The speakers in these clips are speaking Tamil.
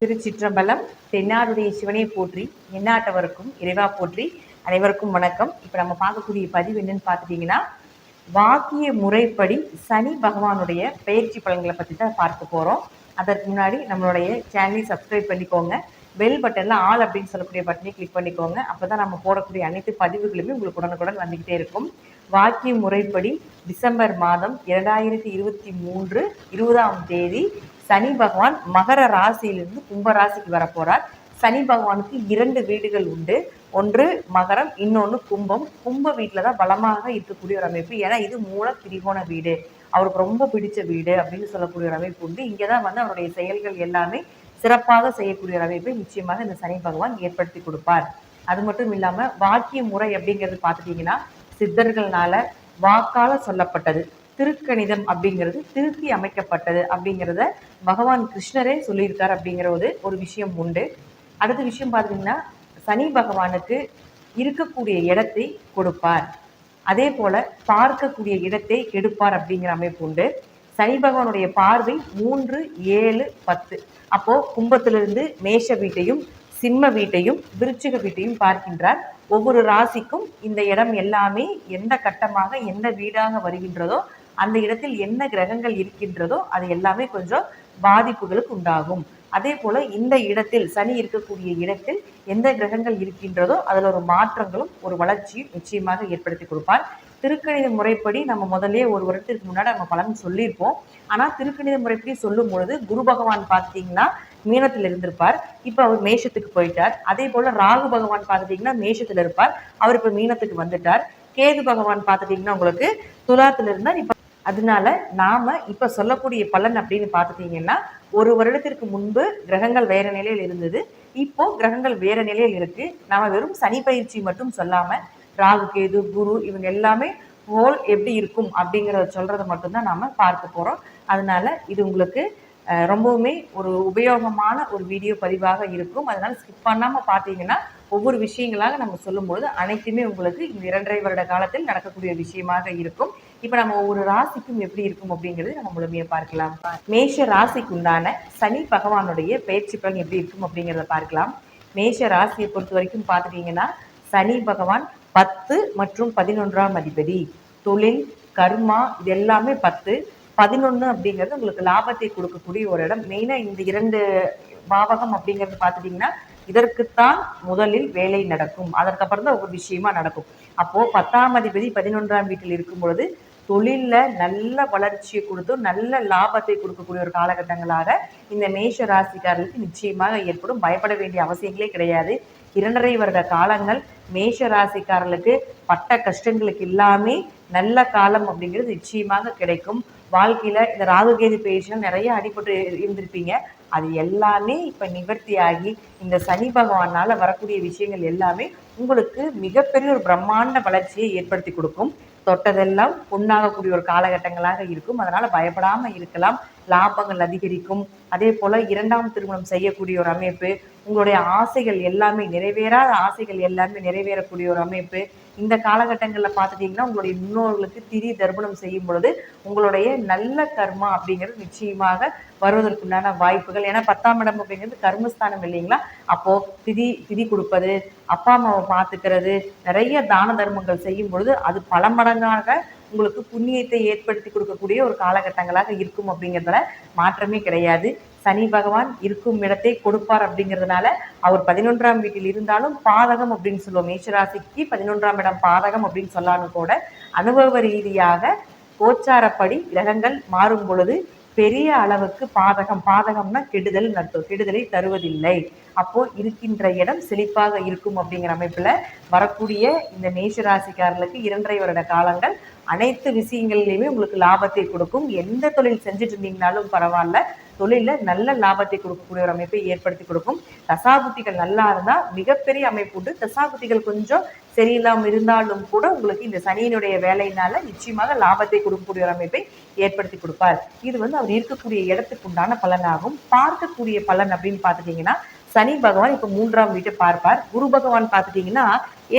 திருச்சிற்றம்பலம் தென்னாருடைய சிவனை போற்றி என்னாட்டவருக்கும் இறைவா போற்றி அனைவருக்கும் வணக்கம். இப்போ நம்ம பார்க்கக்கூடிய பதிவு என்னன்னு பார்த்துட்டீங்கன்னா வாக்கிய முறைப்படி சனி பகவானுடைய பயிற்சி பலன்களை பற்றி தான் பார்க்க போகிறோம் அதற்கு முன்னாடி நம்மளுடைய சேனலை சப்ஸ்கிரைப் பண்ணிக்கோங்க. பெல் பட்டனில் ஆல் அப்படின்னு சொல்லக்கூடிய பட்டனை கிளிக் பண்ணிக்கோங்க. அப்போ தான் நம்ம போடக்கூடிய அனைத்து பதிவுகளுமே உங்களுக்கு உடனுக்குடன் வந்துக்கிட்டே இருக்கும். வாக்கிய முறைப்படி டிசம்பர் மாதம் இரண்டாயிரத்தி இருபத்தி மூன்று இருபதாம் தேதி சனி பகவான் மகர ராசியிலிருந்து கும்ப ராசிக்கு சனி பகவானுக்கு இரண்டு வீடுகள் உண்டு. ஒன்று மகரம் இன்னொன்று கும்பம். கும்ப வீட்டில் தான் பலமாக இருக்கக்கூடிய ஒரு அமைப்பு. ஏன்னா இது மூல திரிகோண வீடு. அவருக்கு ரொம்ப பிடிச்ச வீடு அப்படின்னு சொல்லக்கூடிய ஒரு அமைப்பு உண்டு. இங்கே தான் வந்து அவருடைய செயல்கள் எல்லாமே சிறப்பாக செய்யக்கூடிய ஒரு அமைப்பை நிச்சயமாக இந்த சனி பகவான் ஏற்படுத்தி கொடுப்பார். அது மட்டும் இல்லாமல் வாக்கிய முறை அப்படிங்கிறது பார்த்துட்டிங்கன்னா சித்தர்கள்னால வாக்கால சொல்லப்பட்டது திருக்கணிதம் அப்படிங்கிறது திருத்தி அமைக்கப்பட்டது அப்படிங்கிறத பகவான் கிருஷ்ணரே சொல்லியிருக்கார் அப்படிங்கிற ஒரு ஒரு விஷயம் உண்டு. அடுத்த விஷயம் பார்த்தீங்கன்னா சனி பகவானுக்கு இருக்கக்கூடிய இடத்தை கொடுப்பார். அதே போல பார்க்கக்கூடிய இடத்தை கெடுப்பார் அப்படிங்கிற அமைப்பு உண்டு. சனி பகவானுடைய பார்வை மூன்று ஏழு பத்து. அப்போ கும்பத்திலிருந்து மேஷ வீட்டையும் சிம்ம வீட்டையும் விருச்சிக வீட்டையும் பார்க்கின்றார். ஒவ்வொரு ராசிக்கும் இந்த இடம் எல்லாமே எந்த கட்டமாக எந்த வீடாக வருகின்றதோ அந்த இடத்தில் என்ன கிரகங்கள் இருக்கின்றதோ அது எல்லாமே கொஞ்சம் பாதிப்புகளுக்கு உண்டாகும். அதே போல இந்த இடத்தில் சனி இருக்கக்கூடிய இடத்தில் எந்த கிரகங்கள் இருக்கின்றதோ அதில் ஒரு மாற்றங்களும் ஒரு வளர்ச்சியும் நிச்சயமாக ஏற்படுத்தி கொடுப்பார். திருக்கணித முறைப்படி நம்ம முதல்ல ஒரு வருடத்திற்கு முன்னாடி நம்ம பலன் சொல்லியிருப்போம். ஆனால் திருக்கணித முறைப்படி சொல்லும் பொழுது குரு பகவான் பார்த்தீங்கன்னா மீனத்தில் இருந்திருப்பார். இப்போ அவர் மேஷத்துக்கு போயிட்டார். அதே போல் ராகு பகவான் பார்த்துட்டிங்கன்னா மேஷத்தில் இருப்பார். அவர் இப்போ மீனத்துக்கு வந்துட்டார். கேது பகவான் பார்த்துட்டிங்கன்னா உங்களுக்கு துலாத்தில் இருந்தார். இப்போ அதனால நாம இப்போ சொல்லக்கூடிய பலன் அப்படின்னு பார்த்துட்டிங்கன்னா ஒரு வருடத்திற்கு முன்பு கிரகங்கள் வேற நிலையில் இருந்தது. இப்போ கிரகங்கள் வேற நிலையில் இருக்கு. நாம் வெறும் சனி பயிற்சி மட்டும் சொல்லாமல் ராகு கேது குரு இவங்க எல்லாமே ஹோல் எப்படி இருக்கும் அப்படிங்கிறத சொல்கிறத மட்டும்தான் நாம் பார்க்க போகிறோம் அதனால இது உங்களுக்கு ரொம்பவுமே ஒரு உபயோகமான ஒரு வீடியோ பதிவாக இருக்கும். அதனால் ஸ்கிப் பண்ணாமல் பார்த்தீங்கன்னா ஒவ்வொரு விஷயங்களாக நம்ம சொல்லும்போது அனைத்துமே உங்களுக்கு இந்த இரண்டரை வருட காலத்தில் நடக்கக்கூடிய விஷயமாக இருக்கும். இப்போ நம்ம ஒவ்வொரு ராசிக்கும் எப்படி இருக்கும் அப்படிங்கிறது நம்ம முழுமையாக பார்க்கலாம். மேஷ ராசிக்கு உண்டான சனி பகவானுடைய பயிற்சி பலன் எப்படி இருக்கும் அப்படிங்கிறத பார்க்கலாம். மேஷ ராசியை பொறுத்த வரைக்கும் பார்த்துட்டீங்கன்னா சனி பகவான் பத்து மற்றும் பதினொன்றாம் அதிபதி தொழில் கர்மா இது எல்லாமே பத்து. பதினொன்று அப்படிங்கிறது உங்களுக்கு லாபத்தை கொடுக்கக்கூடிய ஒரு இடம். மெயினாக இந்த இரண்டு பாவகம் அப்படிங்கிறது பார்த்துட்டிங்கன்னா இதற்குத்தான் முதலில் வேலை நடக்கும். அதற்கப்புறம் தான் ஒரு விஷயமா நடக்கும். அப்போது பத்தாம் அதிபதி பதினொன்றாம் வீட்டில் இருக்கும் பொழுது தொழிலில் நல்ல வளர்ச்சியை கொடுத்து நல்ல லாபத்தை கொடுக்கக்கூடிய ஒரு காலகட்டங்களாக இந்த மேஷ ராசிக்காரர்களுக்கு நிச்சயமாக ஏற்படும். பயப்பட வேண்டிய அவசியங்களே கிடையாது. இரண்டரை வருட காலங்கள் மேஷ ராசிக்காரர்களுக்கு பட்ட கஷ்டங்களுக்கு இல்லாமல் நல்ல காலம் அப்படிங்கிறது நிச்சயமாக கிடைக்கும். வாழ்க்கையில இந்த ராகுகேது பேஷன் நிறைய அடிபட்டு இருந்திருப்பீங்க. அது எல்லாமே இப்ப நிவர்த்தியாகி இந்த சனி பகவானால வரக்கூடிய விஷயங்கள் எல்லாமே உங்களுக்கு மிகப்பெரிய ஒரு பிரம்மாண்ட வளர்ச்சியை ஏற்படுத்தி கொடுக்கும். தொட்டதெல்லாம் பொண்ணாகக்கூடிய ஒரு காலகட்டங்களாக இருக்கும். அதனால பயப்படாம இருக்கலாம். லாபங்கள் அதிகரிக்கும். அதே போல இரண்டாம் திருமணம் செய்யக்கூடிய ஒரு அமைப்பு. உங்களுடைய ஆசைகள் எல்லாமே நிறைவேறாத ஆசைகள் எல்லாமே நிறைவேறக்கூடிய ஒரு அமைப்பு. இந்த காலகட்டங்களில் பார்த்துட்டிங்கன்னா உங்களுடைய முன்னோர்களுக்கு திரி தர்ப்பணம் செய்யும் பொழுது உங்களுடைய நல்ல கர்மா அப்படிங்கிறது நிச்சயமாக வருவதற்குண்டான வாய்ப்புகள். ஏன்னா பத்தாம் இடம் அப்படிங்கிறது கர்மஸ்தானம் இல்லைங்களா? அப்போது திதி திதி கொடுப்பது அப்பா அம்மாவை பார்த்துக்கிறது நிறைய தான தர்மங்கள் செய்யும் பொழுது அது பல மடங்காக உங்களுக்கு புண்ணியத்தை ஏற்படுத்தி கொடுக்கக்கூடிய ஒரு காலகட்டங்களாக இருக்கும் அப்படிங்கிறதுல மாற்றமே கிடையாது. சனி பகவான் இருக்கும் இடத்தை கொடுப்பார் அப்படிங்கிறதுனால அவர் பதினொன்றாம் வீட்டில் இருந்தாலும் பாதகம் அப்படின்னு சொல்லுவோம். மேஷராசிக்கு பதினொன்றாம் இடம் பாதகம் அப்படின்னு சொல்லாலும் கூட அனுபவ ரீதியாக கோச்சாரப்படி கிரகங்கள் மாறும் பொழுது பெரிய அளவுக்கு பாதகம். பாதகம்னா கெடுதல் நட்பு கெடுதலை தருவதில்லை. அப்போ இருக்கின்ற இடம் செழிப்பாக இருக்கும் அப்படிங்கிற அமைப்புல வரக்கூடிய இந்த மேஷராசிக்காரர்களுக்கு இரண்டரை வருட காலங்கள் அனைத்து விஷயங்கள்லையுமே உங்களுக்கு லாபத்தை கொடுக்கும். எந்த தொழில் செஞ்சுட்டு இருந்தீங்கனாலும் பரவாயில்ல. தொழிலில் நல்ல லாபத்தை கொடுக்கக்கூடிய ஒரு அமைப்பை ஏற்படுத்தி கொடுக்கும். தசாபுத்திகள் நல்லா இருந்தால் மிகப்பெரிய அமைப்பு உண்டு. தசாபுத்திகள் கொஞ்சம் சரியில்லாமல் இருந்தாலும் கூட உங்களுக்கு இந்த சனியினுடைய வேலையினால நிச்சயமாக லாபத்தை கொடுக்கக்கூடிய ஒரு அமைப்பை ஏற்படுத்தி கொடுப்பார். இது வந்து அவர் இருக்கக்கூடிய இடத்துக்கு உண்டான பலனாகும். பார்க்கக்கூடிய பலன் அப்படின்னு பார்த்துட்டீங்கன்னா சனி பகவான் இப்போ மூன்றாம் வீட்டை பார்ப்பார். குரு பகவான் பார்த்துட்டீங்கன்னா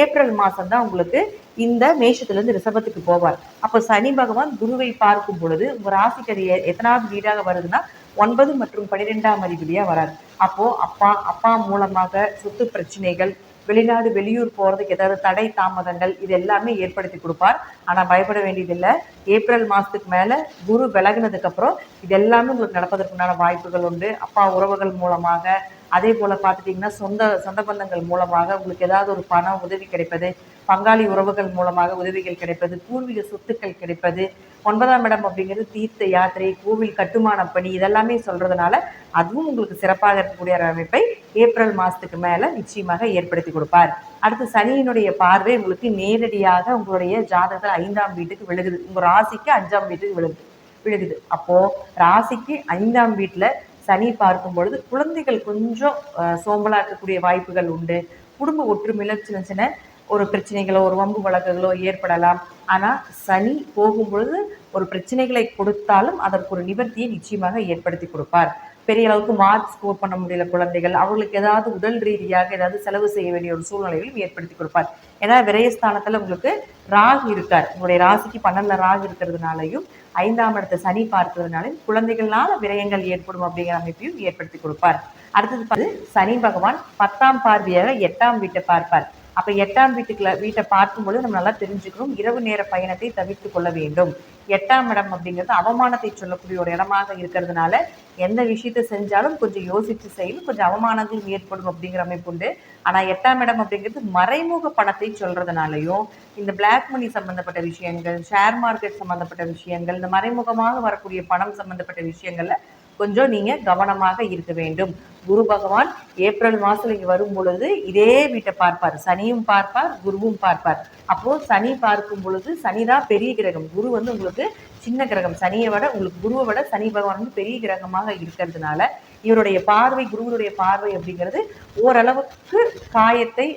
ஏப்ரல் மாதம் தான் உங்களுக்கு இந்த மேஷத்துலேருந்து ரிஷபத்துக்கு போவார். அப்போ சனி பகவான் குருவை பார்க்கும் பொழுது உங்கள் ராசிக்கு அது எத்தனாவது வீடாக வருதுன்னா ஒன்பது மற்றும் பன்னிரெண்டாம் அறிகுறியாக வராது அப்போது அப்பா அப்பா மூலமாக சொத்து பிரச்சனைகள் வெளிநாடு வெளியூர் போகிறதுக்கு ஏதாவது தடை தாமதங்கள் இது எல்லாமே ஏற்படுத்தி கொடுப்பார். ஆனால் பயப்பட வேண்டியதில்லை. ஏப்ரல் மாதத்துக்கு மேலே குரு விலகினதுக்கப்புறம் இது எல்லாமே உங்களுக்கு நடப்பதற்குண்டான வாய்ப்புகள் உண்டு. அப்பா உறவுகள் மூலமாக அதே போல் பார்த்துட்டிங்கன்னா சொந்த சொந்த பந்தங்கள் மூலமாக உங்களுக்கு ஏதாவது ஒரு பணம் உதவி கிடைப்பது பங்காளி உறவுகள் மூலமாக உதவிகள் கிடைப்பது பூர்வீக சொத்துக்கள் கிடைப்பது ஒன்பதாம் இடம் அப்படிங்கிறது தீர்த்த யாத்திரை கோவில் கட்டுமான பணி இதெல்லாமே சொல்கிறதுனால அதுவும் உங்களுக்கு சிறப்பாக இருக்கக்கூடிய ஒரு அமைப்பை ஏப்ரல் மாதத்துக்கு மேலே நிச்சயமாக ஏற்படுத்தி கொடுப்பார். அடுத்து சனியினுடைய பார்வை உங்களுக்கு நேரடியாக உங்களுடைய ஜாதகத்தில் ஐந்தாம் வீட்டுக்கு விழுகுது. உங்கள் ராசிக்கு அஞ்சாம் வீட்டுக்கு விழுகுது. விழுகுது. அப்போது ராசிக்கு ஐந்தாம் வீட்டில் சனி பார்க்கும் பொழுது குழந்தைகள் கொஞ்சம் சோம்பலாக இருக்கக்கூடிய வாய்ப்புகள் உண்டு. குடும்ப ஒற்றுமையில சின்ன சின்ன ஒரு பிரச்சனைகளோ ஒரு வம்பு வழக்குகளோ ஏற்படலாம். ஆனால் சனி போகும் பொழுது ஒரு பிரச்சனைகளை கொடுத்தாலும் அதற்கு ஒரு நிவர்த்தியை நிச்சயமாக ஏற்படுத்தி கொடுப்பார். பெரிய அளவுக்கு மார்க் ஸ்கோர் பண்ண முடியல குழந்தைகள். அவங்களுக்கு ஏதாவது உடல் ரீதியாக ஏதாவது செலவு செய்ய வேண்டிய ஒரு சூழ்நிலைகளும் ஏற்படுத்தி கொடுப்பார். ஏன்னா விரயஸ்தானத்தில் உங்களுக்கு ராகு இருக்கார். உங்களுடைய ராசிக்கு பன்னெண்டுல ராகு இருக்கிறதுனாலையும் ஐந்தாம் இடத்தை சனி பார்க்கிறதுனாலையும் குழந்தைகள்னால விரயங்கள் ஏற்படும் அப்படிங்கிற அமைப்பையும் ஏற்படுத்தி கொடுப்பார். அடுத்தது பார்த்து சனி பகவான் பத்தாம் பார்வையாக எட்டாம் வீட்டை பார்ப்பார். அப்ப எட்டாம் வீட்டுக்குள்ள வீட்டை பார்க்கும்போது நம்ம நல்லா தெரிஞ்சுக்கணும் இரவு நேர பயணத்தை தவிர்த்து கொள்ள வேண்டும். எட்டாம் இடம் அப்படிங்கிறது அவமானத்தை சொல்லக்கூடிய ஒரு இடமாக இருக்கிறதுனால எந்த விஷயத்தை செஞ்சாலும் கொஞ்சம் யோசிச்சு செய்யும் கொஞ்சம் அவமானங்கள் ஏற்படும் அப்படிங்கிற அமைப்பு உண்டு. ஆனா எட்டாம் இடம் அப்படிங்கிறது மறைமுக பணத்தை சொல்றதுனாலையும் இந்த பிளாக் மணி சம்பந்தப்பட்ட விஷயங்கள் ஷேர் மார்க்கெட் சம்பந்தப்பட்ட விஷயங்கள் இந்த மறைமுகமாக வரக்கூடிய பணம் சம்பந்தப்பட்ட விஷயங்கள்ல கொஞ்சம் நீங்க கவனமாக இருக்க வேண்டும். குரு பகவான் ஏப்ரல் மாசம் இங்க வரும் பொழுது இதே வீட்டை பார்ப்பார். சனியும் பார்ப்பார் குருவும் பார்ப்பார். அப்போ சனி பார்க்கும் பொழுது சனிதான் பெரிய கிரகம். குரு வந்து உங்களுக்கு சின்ன கிரகம். சனியை விட உங்களுக்கு குருவை விட சனி பகவான் வந்து பெரிய கிரகமாக இருக்கிறதுனால இவருடைய பார்வை குருவனுடைய பார்வை அப்படிங்கிறது ஓரளவுக்கு காயத்தை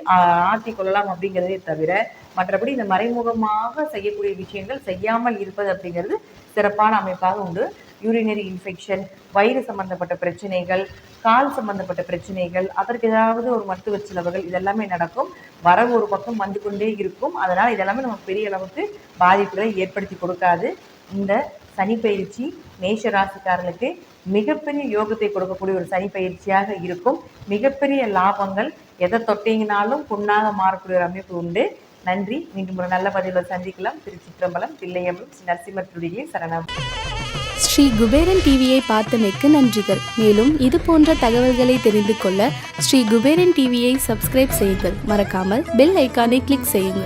ஆற்றி கொள்ளலாம் அப்படிங்கிறதே தவிர மற்றபடி இந்த மறைமுகமாக செய்யக்கூடிய விஷயங்கள் செய்யாமல் இருப்பது அப்படிங்கிறது சிறப்பான அமைப்பாக உண்டு. யூரினரி இன்ஃபெக்ஷன் வயிறு சம்பந்தப்பட்ட பிரச்சனைகள் கால் சம்பந்தப்பட்ட பிரச்சனைகள் அதற்கு ஏதாவது ஒரு மருத்துவ செலவுகள் இதெல்லாமே நடக்கும். வரவு ஒரு பக்கம் வந்து கொண்டே இருக்கும். அதனால் இதெல்லாமே நமக்கு பெரிய அளவுக்கு பாதிப்புகளை ஏற்படுத்தி கொடுக்காது. இந்த சனி பயிற்சி மேஷ ராசிக்காரர்களுக்கு மிகப்பெரிய யோகத்தை கொடுக்கக்கூடிய ஒரு சனி பயிற்சியாக இருக்கும். மிகப்பெரிய லாபங்கள் எதை தொட்டீங்கனாலும் புண்ணாக மாறக்கூடிய ஒரு அமைப்பு உண்டு. நன்றி. மீண்டும் ஒரு நல்ல பதிவில் சந்திக்கலாம். திருச்சிற்றம்பலம் தில்லையம்பலம் ஸ்ரீ நரசிம்மத்துடைய சரணம். ஸ்ரீ குபேரன் டிவியை பார்த்தமைக்கு நன்றிகள். மேலும் இது போன்ற தகவல்களை தெரிந்து கொள்ள ஸ்ரீ குபேரன் டிவியை சப்ஸ்கிரைப் செய்யுங்கள். மறக்காமல் பெல் ஐக்கானை கிளிக் செய்யுங்கள்.